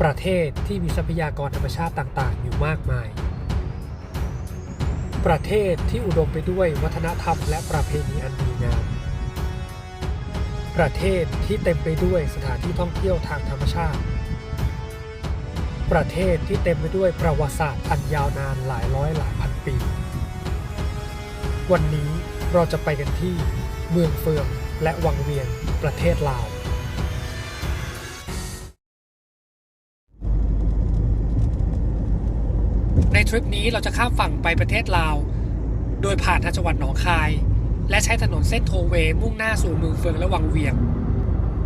ประเทศที่มีทรัพยากรธรรมชาติต่าง ๆ อยู่มากมาย ประเทศที่อุดมไปด้วยวัฒนธรรมและประเพณีอันดีงาม ประเทศที่เต็มไปด้วยสถานที่ท่องเที่ยวทางธรรมชาติ ประเทศที่เต็มไปด้วยประวัติศาสตร์อันยาวนานหลายร้อยหลายพันปี วันนี้เราจะไปกันที่เมืองเฟืองและวังเวียงประเทศลาว ในทริปนี้เราจะข้ามฝั่งไปประเทศลาว โดยผ่านทางจังหวัดหนองคาย และใช้ถนนเส้นโทเวมุ่งหน้าสู่เมืองเฟืองและวังเวียง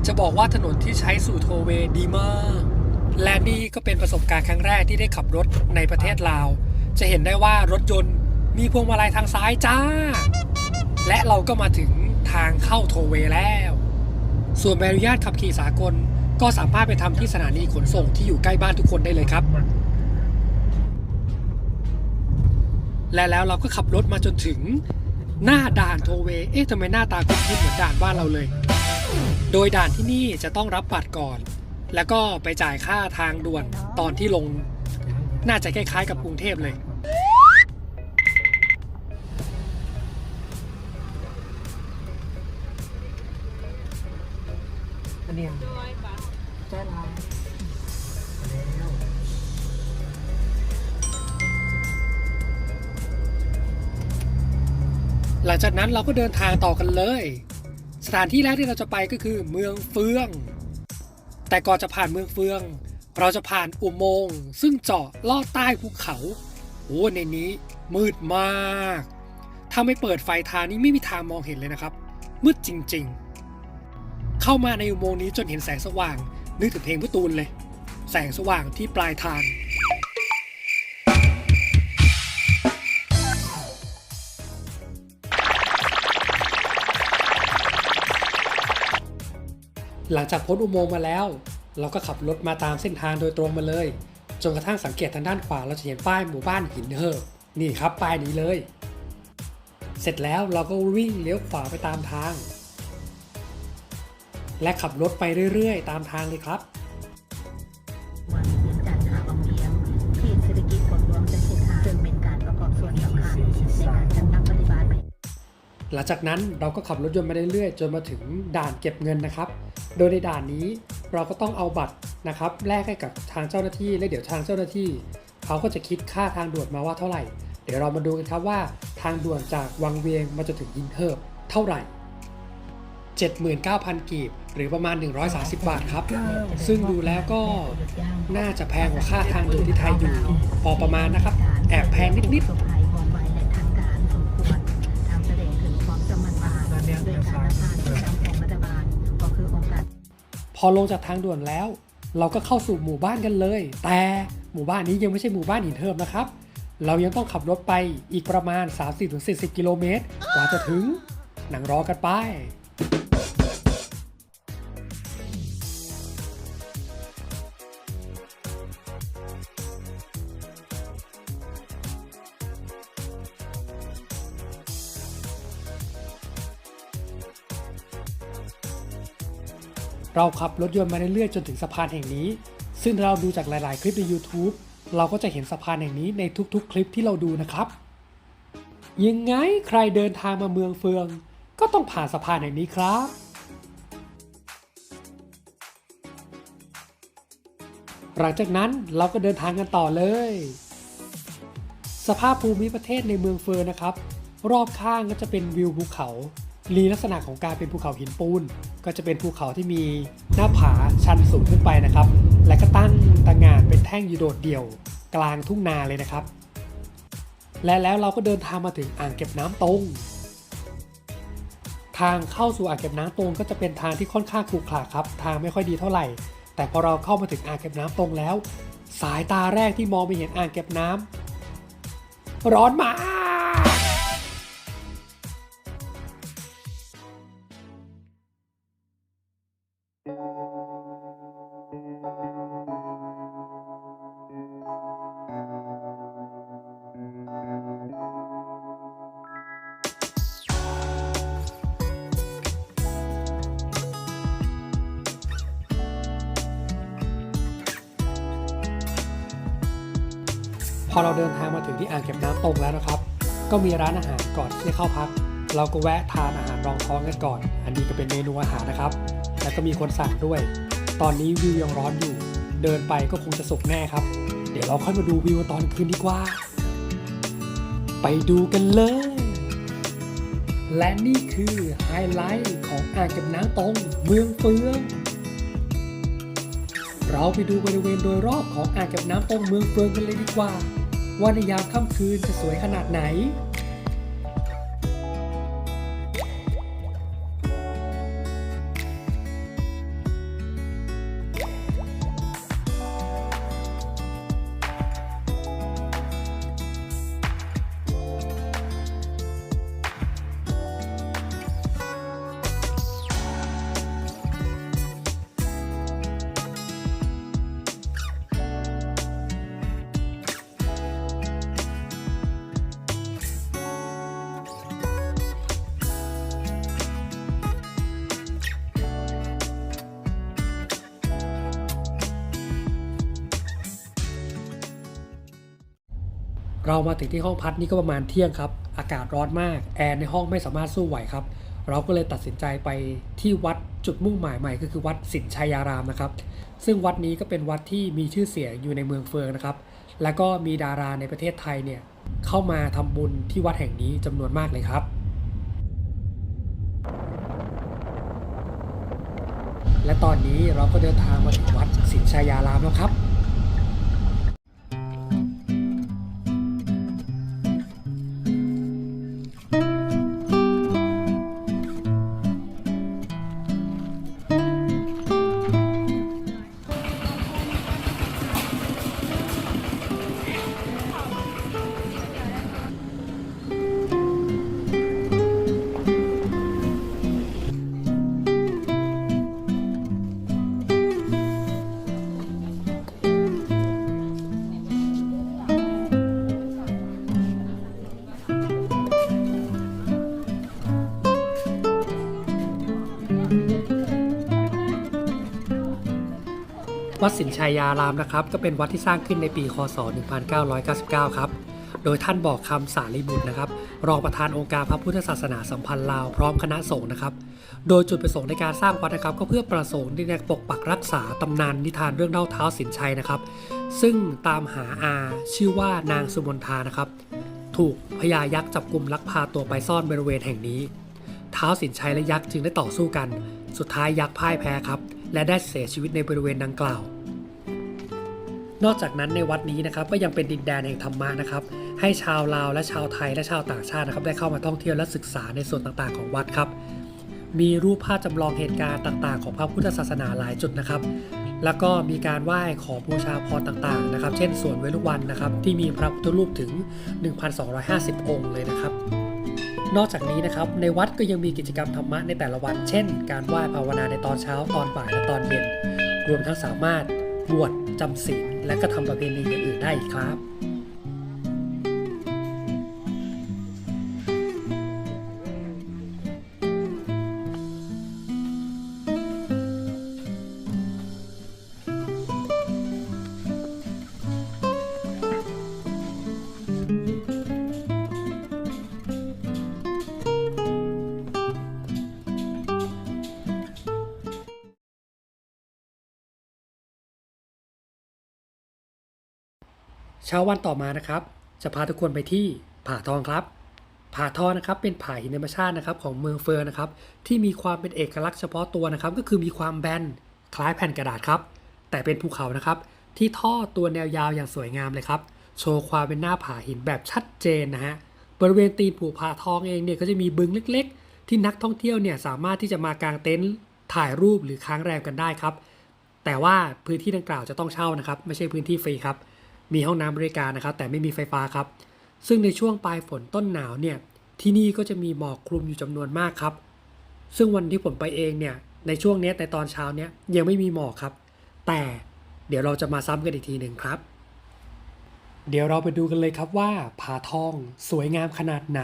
จะบอกว่าถนนที่ใช้สู่โทเวดีมาก และนี่ก็เป็นประสบการณ์ครั้งแรกที่ได้ขับรถในประเทศลาว จะเห็นได้ว่ารถยนต์มีพวงมาลัยทางซ้ายจ้า และเราก็มาถึงทางเข้าโทเวแล้ว ส่วนใบอนุญาตขับขี่สากล ก็สามารถไปทำที่สถานีขนส่งที่อยู่ใกล้บ้านทุกคนได้เลยครับ และแล้วเราก็ขับรถมาจนถึงหน้าด่านโทเวย์เอ๊ะทำไมหน้าตาคุ้นๆเหมือนด่านบ้านเราเลย โดยด่านที่นี่จะต้องรับบัตรก่อน แล้วก็ไปจ่ายค่าทางด่วนตอนที่ลง น่าจะคล้ายๆกับกรุงเทพเลย อันนี้แจ้ลาแลังจากนั้นเราก็เดินทางต่อกันเลย สถานที่แรกที่เราจะไปก็คือเมืองเฟือง แต่ก่อนจะผ่านเมืองเฟือง เราจะผ่านอุโมงค์ซึ่งเจาะลอดใต้ภูเขาโอ้ในนี้มืดมาก ถ้าไม่เปิดไฟทางนี้ไม่มีทางมองเห็นเลยนะครับ มืดจริงๆ เข้ามาในอุโมงค์นี้จนเห็นแสงสว่าง นึกถึงเพลงพี่ตูนเลย แสงสว่างที่ปลายทาง หลังจากพ้นอุโมงค์มาแล้ว เราก็ขับรถมาตามเส้นทางโดยตรงมาเลย จนกระทั่งสังเกตทางด้านขวาเราจะเห็นป้ายหมู่บ้านหินเหิบนี่ครับป้ายนี้เลย เสร็จแล้วเราก็วิ่งเลี้ยวขวาไปตามทาง และขับรถไปเรื่อยๆ ตามทางเลยครับ หลังจากนั้นเราก็ขับรถยนต์มาเรื่อยๆจนมาถึงด่านเก็บเงินนะครับ โดยในด่านนี้เราก็ต้องเอาบัตรนะครับแลกให้กับทางเจ้าหน้าที่ และเดี๋ยวทางเจ้าหน้าที่ เขาก็จะคิดค่าทางด่วนมาว่าเท่าไหร่ เดี๋ยวเรามาดูกันครับว่าทางด่วนจากวังเวียงมาจนถึงยินเทิบเท่าไหร่ 79,000 กีบ หรือประมาณ 130 บาทครับ ซึ่งดูแล้วก็น่าจะแพงกว่าค่าทางด่วนที่ไทยอยู่พอประมาณนะครับ แอบแพงนิดๆ อลงจากทางด่วนแล้ว เราก็เข้าสู่หมู่บ้านกันเลย แต่หมู่บ้านนี้ยังไม่ใช่หมู่บ้านหินเทิมนะครับ เรายังต้องขับรถไปอีกประมาณ 30-40 กิโลเมตรกว่าจะถึง หนังรอกันไป เราขับรถยนต์มาเรื่อยๆจนถึงสะพานแห่งนี้ ซึ่งเราดูจากหลาย ๆ คลิปใน YouTube เราก็จะเห็นสะพานแห่งนี้ในทุก ๆ คลิปที่เราดูนะครับ ยังไงใครเดินทางมาเมืองเฟือง ก็ต้องผ่านสะพานแห่งนี้ครับ หลังจากนั้นเราก็เดินทางกันต่อเลย สภาพภูมิประเทศในเมืองเฟืองนะครับ รอบข้างก็จะเป็นวิวภูเขา มีลักษณะของการเป็นภูเขาหินปูน ก็จะเป็นภูเขาที่มีหน้าผาชันสูงขึ้นไปนะครับ และก็ตั้งตางานเป็นแท่งอยู่โดดเดี่ยว กลางทุ่งนาเลยนะครับ และแล้วเราก็เดินทางมาถึงอ่างเก็บน้ำตรง ทางเข้าสู่อ่างเก็บน้ำตรงก็จะเป็นทางที่ค่อนข้างขรุขระครับ ทางไม่ค่อยดีเท่าไหร่ แต่พอเราเข้ามาถึงอ่างเก็บน้ำตรงแล้ว สายตาแรกที่มองไปเห็นอ่างเก็บน้ำร้อนมาก พอเราเดินทางมาถึงที่อ่างเก็บน้ำตรงแล้วนะครับ ก็มีร้านอาหารก่อนที่จะเข้าพัก เราก็แวะทานอาหารรองท้องกันก่อน อันนี้ก็เป็นเมนูอาหารนะครับ แล้วก็มีคนสั่งด้วย ตอนนี้วิวยังร้อนอยู่ เดินไปก็คงจะสุกแน่ครับ เดี๋ยวเราค่อยมาดูวิวตอนคืนดีกว่า ไปดูกันเลย และนี่คือไฮไลท์ของอ่างเก็บน้ำตรงเมืองเฟืองเราไปดูบริเวณโดยรอบของอ่างเก็บน้ำตรงเมืองเฟืองกันเลยดีกว่า ว่าในยามค่ำคืนจะสวยขนาดไหน เรามาถึงที่ห้องพักนี่ก็ประมาณเที่ยงครับ อากาศร้อนมาก แอร์ในห้องไม่สามารถสู้ไหวครับ เราก็เลยตัดสินใจไปที่วัดจุดมุ่งหมายใหม่ก็คือวัดสินชัยารามนะครับ ซึ่งวัดนี้ก็เป็นวัดที่มีชื่อเสียงอยู่ในเมืองเฟืองนะครับ แล้วก็มีดาราในประเทศไทยเนี่ยเข้ามาทำบุญที่วัดแห่งนี้จำนวนมากเลยครับ และตอนนี้เราก็เดินทางมาถึงวัดสินชัยารามแล้วครับ วัดสินชัยยารามนะครับ ก็เป็นวัดที่สร้างขึ้นในปี คศ 1999 ครับ โดยท่านบอกคำสารีบุตรนะครับ รองประธานองค์การพระพุทธศาสนาสัมพันธ์ลาวพร้อมคณะสงฆ์นะครับ โดยจุดประสงค์ในการสร้างวัดนะครับ ก็เพื่อประสงค์ที่จะปกปักรักษาตำนานนิทานเรื่องเล่าเท้าสินชัยนะครับ ซึ่งตามหาอาชื่อว่านางสุมนทานะครับ ถูกพญายักษ์จับกลุ่มลักพาตัวไปซ่อนบริเวณแห่งนี้ เท้าสินชัยและยักษ์จึงได้ต่อสู้กัน สุดท้ายยักษ์พ่ายแพ้ครับ และได้เสียชีวิตในบริเวณดังกล่าว นอกจากนั้นในวัดนี้นะครับก็ยังเป็นดินแดนแห่งธรรมะนะครับ ให้ชาวลาวและชาวไทยและชาวต่างชาตินะครับ ได้เข้ามาท่องเที่ยวและศึกษาในส่วนต่างๆของวัดครับ มีรูปภาพจำลองเหตุการณ์ต่าง ๆ ของพระพุทธศาสนาหลายจุดนะครับ แล้วก็มีการไหว้ขอบูชาพรต่างๆนะครับ เช่นสวนเวลุวันนะครับ ที่มีพระพุทธรูปถึง 1,250 องค์เลยนะครับ นอกจากนี้นะครับในวัดก็ยังมีกิจกรรมธรรมะในแต่ละวัน เช่น การไหว้ภาวนาในตอนเช้าตอนบ่ายและตอนเย็น รวมทั้งสามารถบวชจำศีลและก็ทำประเพณีอย่างอื่นได้อีกครับ เช้าวันต่อมานะครับ จะพาทุกคนไปที่ผาทองครับ ผาทองนะครับเป็นผาหินธรรมชาตินะครับของเมืองเฟิร์นนะครับที่มีความเป็นเอกลักษณ์เฉพาะตัวนะครับ ก็คือมีความแบนคล้ายแผ่นกระดาษครับ แต่เป็นภูเขานะครับ ที่ท่อตัวแนวยาวอย่างสวยงามเลยครับ โชว์ความเป็นหน้าผาหินแบบชัดเจนนะฮะบริเวณตีนภูผาทองเองเนี่ยก็จะมีบึงเล็ก ๆ ที่นักท่องเที่ยวเนี่ยสามารถที่จะมากางเต็นท์ถ่ายรูปหรือค้างแรมกันได้ครับ แต่ว่าพื้นที่ดังกล่าวจะต้องเช่านะครับ ไม่ใช่พื้นที่ฟรีครับ มีห้องน้ำบริการนะครับ แต่ไม่มีไฟฟ้าครับ ซึ่งในช่วงปลายฝนต้นหนาวเนี่ยที่นี่ก็จะมีหมอกคลุมอยู่จำนวนมากครับ ซึ่งวันที่ผมไปเองเนี่ยในช่วงนี้ยในตอนเช้าเนี้ยยังไม่มีหมอกครับ แต่เดี๋ยวเราจะมาซ้ำกันอีกทีหนึ่งครับ เดี๋ยวเราไปดูกันเลยครับว่าผาทองสวยงามขนาดไหน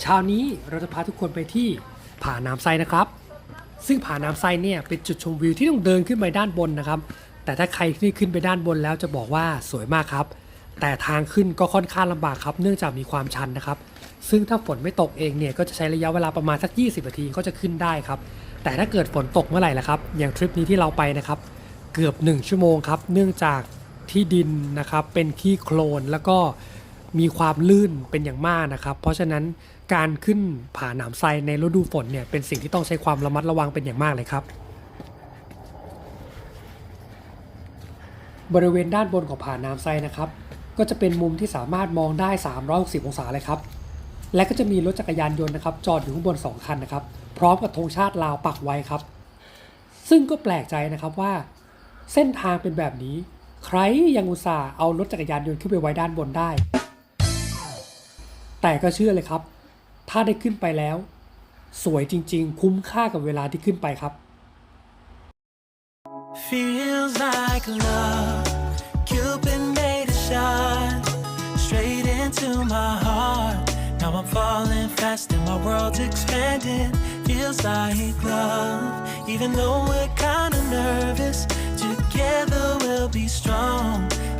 เช้านี้เราจะพาทุกคนไปที่ผาน้ำไซนะครับ ซึ่งผาน้ำไซเนี่ยเป็นจุดชมวิวที่ต้องเดินขึ้นไปด้านบนนะครับ แต่ถ้าใครที่ขึ้นไปด้านบนแล้วจะบอกว่าสวยมากครับ แต่ทางขึ้นก็ค่อนข้างลำบากครับ เนื่องจากมีความชันนะครับ ซึ่งถ้าฝนไม่ตกเองเนี่ยก็จะใช้ระยะเวลาประมาณสัก 20นาทีก็จะขึ้นได้ครับ แต่ถ้าเกิดฝนตกเมื่อไหร่ล่ะครับ อย่างทริปนี้ที่เราไปนะครับ เกือบ 1 ชั่วโมงครับ เนื่องจากที่ดินนะครับเป็นขี้โคลนแล้วก็ มีความลื่นเป็นอย่างมากนะครับ เพราะฉะนั้นการขึ้นผาหนามไซในฤดูฝนเนี่ยเป็นสิ่งที่ต้องใช้ความระมัดระวังเป็นอย่างมากเลยครับ บริเวณด้านบนของผาน้ำไซนะครับ ก็จะเป็นมุมที่สามารถมองได้ 360 องศาเลยครับ และก็จะมีรถจักรยานยนต์นะครับ จอดอยู่ข้างบน 2 คันนะครับ พร้อมกับธงชาติลาวปักไว้ครับ ซึ่งก็แปลกใจนะครับว่า เส้นทางเป็นแบบนี้ ใครยังอุตส่าห์เอารถจักรยานยนต์ขึ้นไปไว้ด้านบนได้ แต่ก็เชื่อเลยครับ ถ้าได้ขึ้นไปแล้ว สวยจริง ๆ คุ้มค่ากับเวลาที่ขึ้นไปครับ Feels like love. Cupid made a shot straight into my heart. Now I'm falling fast and my world's expanding. Feels like love. Even though we're kinda nervous, together we'll be strong.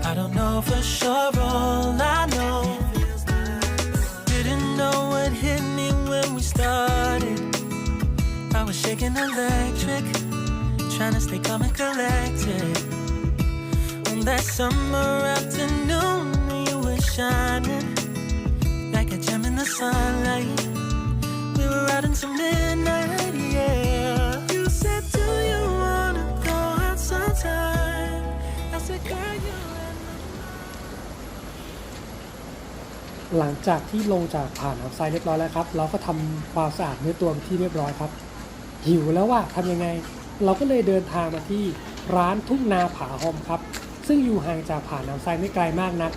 I don't know for sure, all I know. Was shaking electric trying to stay calm and collected. On that summer afternoon, you were shining like a gem in the sunlight. We were out until midnight, yeah. You said, Do you wanna go out sometime? I said, Girl, you หลังจากที่ลงจากผ่านน้ำทรายเรียบร้อยแล้วครับ เราก็ทำความสะอาดเนื้อตัวที่เรียบร้อยครับ หิวแล้วว่าทำยังไง เราก็เลยเดินทางมาที่ร้านทุ่งนาผาหอมครับ ซึ่งอยู่ห่างจากผาน้ำทรายไม่ไกลมากนัก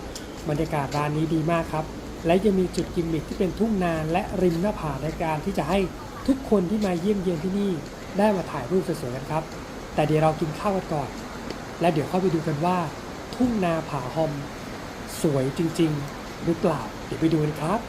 บรรยากาศร้านนี้ดีมากครับ และยังมีจุดกิมมิคที่เป็นทุ่งนาและริมหน้าผาในการที่จะให้ทุกคนที่มาเยี่ยมเยียนที่นี่ได้มาถ่ายรูปสวยๆกันครับ แต่เดี๋ยวเรากินข้าวกันก่อน และเดี๋ยวเข้าไปดูกันว่า ทุ่งนาผาหอม สวยจริง ๆ หรือเปล่าเดี๋ยวไปดูกันครับ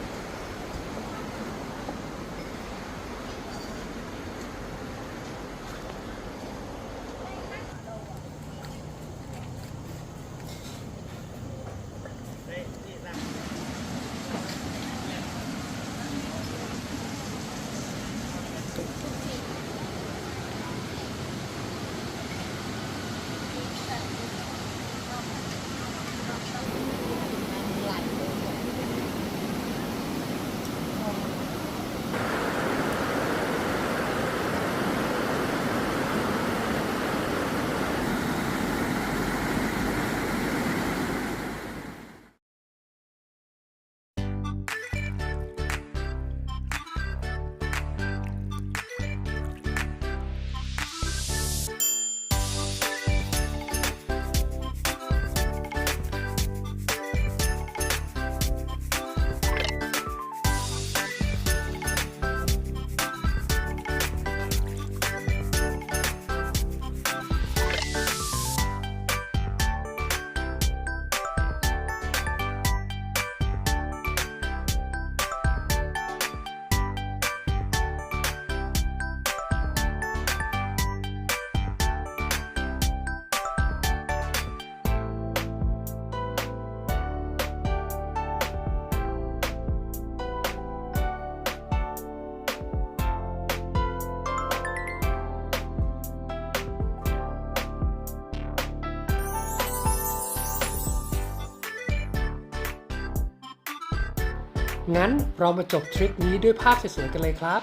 งั้นเรามาจบทริปนี้ด้วยภาพสวยๆกันเลยครับ